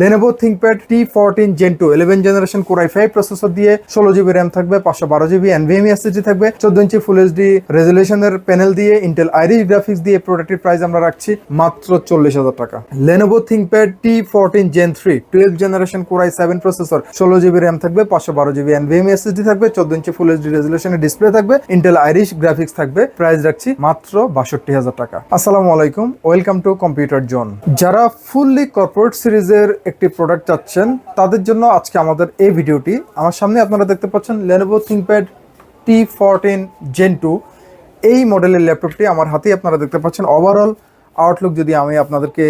Lenovo ThinkPad T fourteen Gen two eleven generation core i five processor দিয়ে ষোলো GB RAM থাকবে, পাঁচশো বারো জিবি এনভিএমই এসএসডি থাকবে, চোদ্দ ইঞ্চি ফুল এইচডি রেজলিউশনের প্যানেল দিয়ে ইন্টেল আইরিশ গ্রাফিক্স দিয়ে প্রোডাক্টের প্রাইস আমরা রাখছি মাত্র চল্লিশ হাজার টাকা। Lenovo ThinkPad T fourteen Gen three twelve generation core i seven processor ষোলো জিবি র্যাম থাকবে, পাঁচশো বারো জিবি এনভিএমই এসএসডি থাকবে, চোদ্দ ইঞ্চি ফুল এইচডি রেজলিউশনের ডিসপ্লে থাকবে ইন্টেল আইরিশ গ্রাফিক্স থাকবে প্রাইস রাখছি মাত্র বাষট্টি হাজার টাকা। আসসালামু আলাইকুম ওয়েলকাম টু কম্পিউটার জোন যারা ফুললি কর্পোরেট সিরিজের একটি প্রোডাক্ট চাচ্ছেন, তাদের জন্য আজকে আমাদের এই ভিডিওটি। আমার সামনে আপনারা দেখতে পাচ্ছেন Lenovo ThinkPad T fourteen Gen two এই মডেলের ল্যাপটপটি আমার হাতেই আপনারা দেখতে পাচ্ছেন। ওভারঅল আউটলুক যদি আমি আপনাদেরকে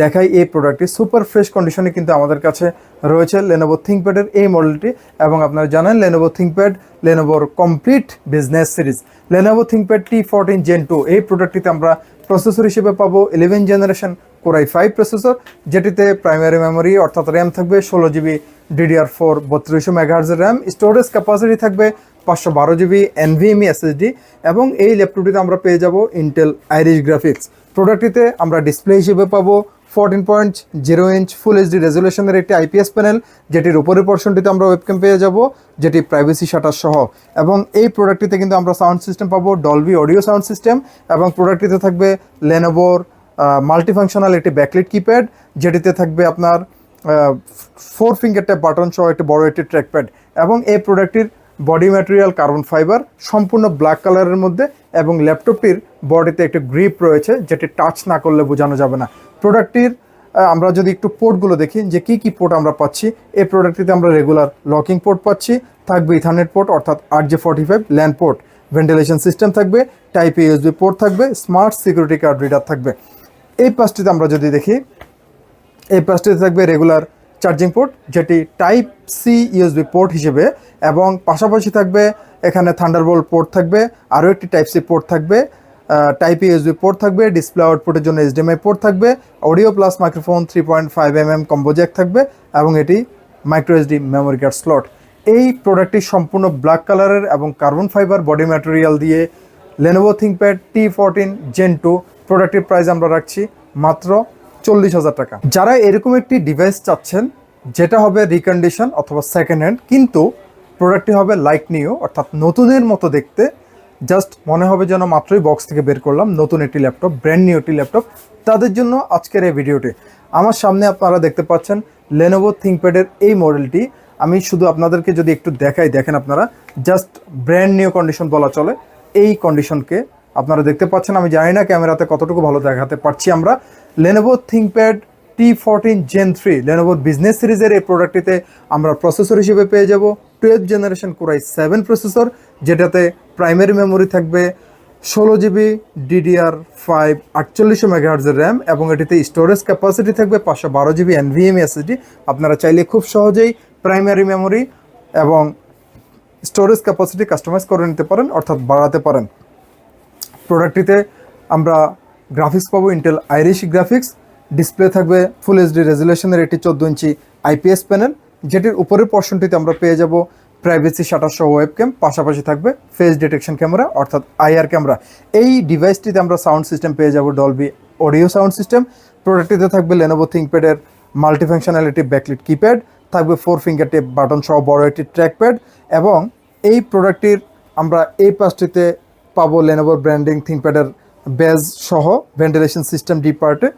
দেখাই এই প্রোডাক্টটি সুপার ফ্রেশ কন্ডিশনে কিন্তু আমাদের কাছে রয়েছে লেনোভো থিঙ্কপ্যাডের এই মডেলটি এবং আপনারা জানেন Lenovo ThinkPad লেনোভোর complete business series Lenovo ThinkPad T fourteen Gen two এই প্রোডাক্টটিতে আমরা প্রসেসর হিসেবে পাবো। Eleven generation core i five processor যেটিতে প্রাইমারি মেমোরি অর্থাৎ র্যাম থাকবে, ষোলো জিবি ডিডিআর ফোর বত্রিশশো মেগাহার্জের র্যাম স্টোরেজ ক্যাপাসিটি থাকবে পাঁচশো বারো জিবি এনভিএমই এসএসডি এবং এই ল্যাপটপটিতে আমরা পেয়ে যাব ইন্টেল আইরিশ গ্রাফিক্স প্রোডাক্টটিতে আমরা ডিসপ্লে হিসেবে পাবো fourteen point zero inch full HD রেজলিউশনের একটি আইপিএস প্যানেল যেটির উপরের পোর্শনটিতে আমরা ওয়েবক্যাম পেয়ে যাব, যেটি প্রাইভেসি শাটার সহ। এবং এই প্রোডাক্টটিতে কিন্তু আমরা সাউন্ড সিস্টেম পাবো ডলবি অডিও সাউন্ড সিস্টেম এবং প্রোডাক্টটিতে থাকবে লেনোভোর মাল্টিফাংশনাল একটি ব্যাকলিট কিপ্যাড যেটিতে থাকবে আপনার ফোর ফিঙ্গার ট্যাপ বাটন সহ একটি বড় একটি ট্র্যাকপ্যাড এবং এই প্রোডাক্টটির বডি ম্যাটেরিয়াল কার্বন ফাইবার সম্পূর্ণ ব্ল্যাক কালারের মধ্যে এবং ল্যাপটপটির বডিতে একটি গ্রিপ রয়েছে, যেটি টাচ না করলে বোঝানো যাবে না। প্রোডাক্টটির আমরা যদি একটু পোর্টগুলো দেখি, যে কি কি পোর্ট আমরা পাচ্ছি, এই প্রোডাক্টটিতে আমরা রেগুলার লকিং পোর্ট পাচ্ছি, থাকবে ইথারনেট পোর্ট অর্থাৎ আট J forty five LAN port ventilation system থাকবে টাইপ ইউএসবি পোর্ট থাকবে স্মার্ট সিকিউরিটি কার্ড রিডার থাকবে। এই পাঁচটিতে আমরা যদি দেখি, এই পাশটিতে থাকবে রেগুলার চার্জিং পোর্ট যেটি টাইপ সি ইউএসবি পোর্ট হিসেবে, এবং পাশাপাশি থাকবে, এখানে থান্ডারবোল্ট পোর্ট থাকবে, আরও একটি টাইপ সি পোর্ট থাকবে টাইপ ইউএসবি পোর্ট থাকবে ডিসপ্লে আউটপুটের জন্য এইচডিএমআই পোর্ট থাকবে audio plus microphone three point five M M combo jack থাকবে, এবং এটি micro SD memory card slot এই প্রোডাক্টটি সম্পূর্ণ ব্ল্যাক কালারের এবং কার্বন ফাইবার বডি ম্যাটেরিয়াল দিয়ে Lenovo ThinkPad T fourteen Gen two প্রোডাক্টের প্রাইস আমরা রাখছি মাত্র চল্লিশ হাজার টাকা। যারা এরকম একটি ডিভাইস চাচ্ছেন, যেটা হবে রিকন্ডিশন অথবা সেকেন্ড হ্যান্ড কিন্তু প্রোডাক্টটি হবে লাইক নিউ অর্থাৎ নতুনের মতো দেখতে জাস্ট মনে হবে যেন মাত্রই বক্স থেকে বের করলাম, নতুন একটি ল্যাপটপ ব্র্যান্ড নিউ একটি ল্যাপটপ তাদের জন্য আজকের এই ভিডিওটি। আমার সামনে আপনারা দেখতে পাচ্ছেন লেনোভো থিঙ্কপ্যাডের এই মডেলটি আমি শুধু আপনাদেরকে যদি একটু দেখাই, দেখেন আপনারা জাস্ট ব্র্যান্ড নিউ কন্ডিশন বলা চলে। এই কন্ডিশনকে আপনারা দেখতে পাচ্ছেন, আমি জানি না ক্যামেরাতে কতটুকু ভালো দেখাতে পারছি আমরা। Lenovo ThinkPad T fourteen Gen three লেনোভোর business সিরিজের এই প্রোডাক্টটিতে আমরা প্রসেসর হিসেবে পেয়ে যাব। Twelve generation core i seven processor যেটাতে প্রাইমারি মেমোরি থাকবে ষোলো জিবি ডিডিআর ফাইভ আটচল্লিশশো মেগাহার্জের র্যাম এবং এটিতে স্টোরেজ ক্যাপাসিটি থাকবে পাঁচশো বারো জিবি এনভিএম এসএসডি আপনারা চাইলে খুব সহজেই প্রাইমারি মেমোরি এবং স্টোরেজ ক্যাপাসিটি কাস্টমাইজ করে নিতে পারেন, অর্থাৎ বাড়াতে পারেন। প্রোডাক্টটিতে আমরা গ্রাফিক্স পাবো ইন্টেল আইরিশ গ্রাফিক্স ডিসপ্লে থাকবে ফুল এইচডি রেজুলেশনের একটি চোদ্দ ইঞ্চি আইপিএস প্যানেল যেটির উপরের পর্শনটিতে আমরা পেয়ে যাব প্রাইভেসি শাটার সহ ওয়েবক্যাম পাশাপাশি থাকবে ফেস ডিটেকশন ক্যামেরা অর্থাৎ আইআর ক্যামেরা এই ডিভাইসটিতে আমরা সাউন্ড সিস্টেম পেয়ে যাব ডলবি অডিও সাউন্ড সিস্টেম প্রোডাক্টটিতে থাকবে লেনোভো থিঙ্কপ্যাডের মাল্টিফাংশনালিটি ব্যাকলিট কিপ্যাড থাকবে ফোর ফিঙ্গার টেপ বাটন সহ বড় একটি ট্র্যাকপ্যাড এবং এই প্রোডাক্টটির আমরা এই পাশটিতে পাবো লেনোভোর ব্র্যান্ডিং থিঙ্কপ্যাডের বেজ সহ ভেন্টিলেশন সিস্টেম ডিপ পার্টে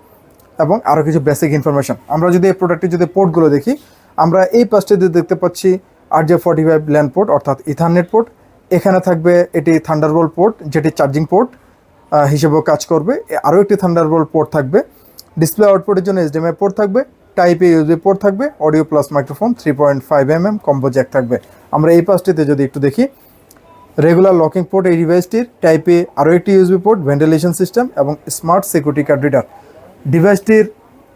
এবং আরও কিছু বেসিক ইনফরমেশন আমরা যদি এই প্রোডাক্টের যদি পোর্টগুলো দেখি, আমরা এই পাশটিতে দেখতে পাচ্ছি R J forty five LAN port অর্থাৎ ইথারনেট পোর্ট এখানে থাকবে এটি থান্ডারবোল্ট পোর্ট যেটি চার্জিং পোর্ট হিসেবেও কাজ করবে। আরও একটি থান্ডারবোল্ট পোর্ট থাকবে। ডিসপ্লে আউটপুটের জন্য এইচডিএমআই পোর্ট থাকবে। টাইপ এ ইউজবি পোর্ট থাকবে audio plus microphone three point five M M combo jack থাকবে। আমরা এই পাশটিতে যদি একটু দেখি রেগুলার লকিং পোর্ট এই ডিভাইসটির টাইপে আরও একটি ইউএসবি পোর্ট ভেন্টিলেশন সিস্টেম এবং স্মার্ট সিকিউরিটি কার্ড রিডার ডিভাইসটির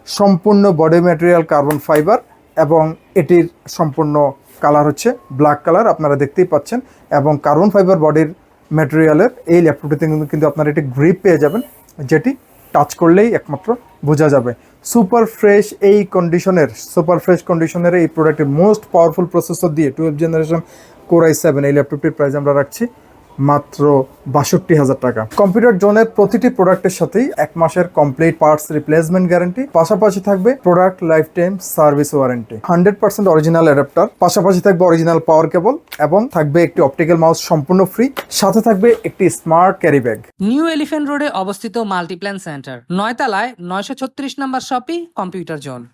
সম্পূর্ণ বডি ম্যাটেরিয়াল কার্বন ফাইবার এবং এটির সম্পূর্ণ কালার হচ্ছে ব্ল্যাক কালার আপনারা দেখতেই পাচ্ছেন। এবং কার্বন ফাইবার বডির ম্যাটেরিয়ালের এই ল্যাপটপটিতে কিন্তু আপনারা একটি গ্রিপ পেয়ে যাবেন, যেটি টাচ করলেই একমাত্র বোঝা যাবে। সুপার ফ্রেশ এই কন্ডিশনের সুপার ফ্রেশ কন্ডিশনের এই প্রোডাক্টের মোস্ট পাওয়ারফুল প্রসেসর দিয়ে twelve generation core I seven এই ল্যাপটপটির প্রাইস আমরা রাখছি। মাত্র বাষট্টি হাজার টাকা। কম্পিউটার জোনের প্রতিটি প্রোডাক্টের সাথেই এক মাসের কমপ্লিট পার্টস রিপ্লেসমেন্ট গ্যারান্টি পাশাপাশি থাকবে product lifetime service warranty hundred percent original adapter পাশাপাশি থাকবে অরিজিনাল পাওয়ার কেবল এবং থাকবে একটি অপটিক্যাল মাউস সম্পূর্ণ ফ্রি সাথে থাকবে একটি smart carry bag new elephant রোডে অবস্থিত মাল্টিপ্ল্যান সেন্টার নয়তলায় নয়শো ছত্রিশ নম্বর শপি কম্পিউটার জোন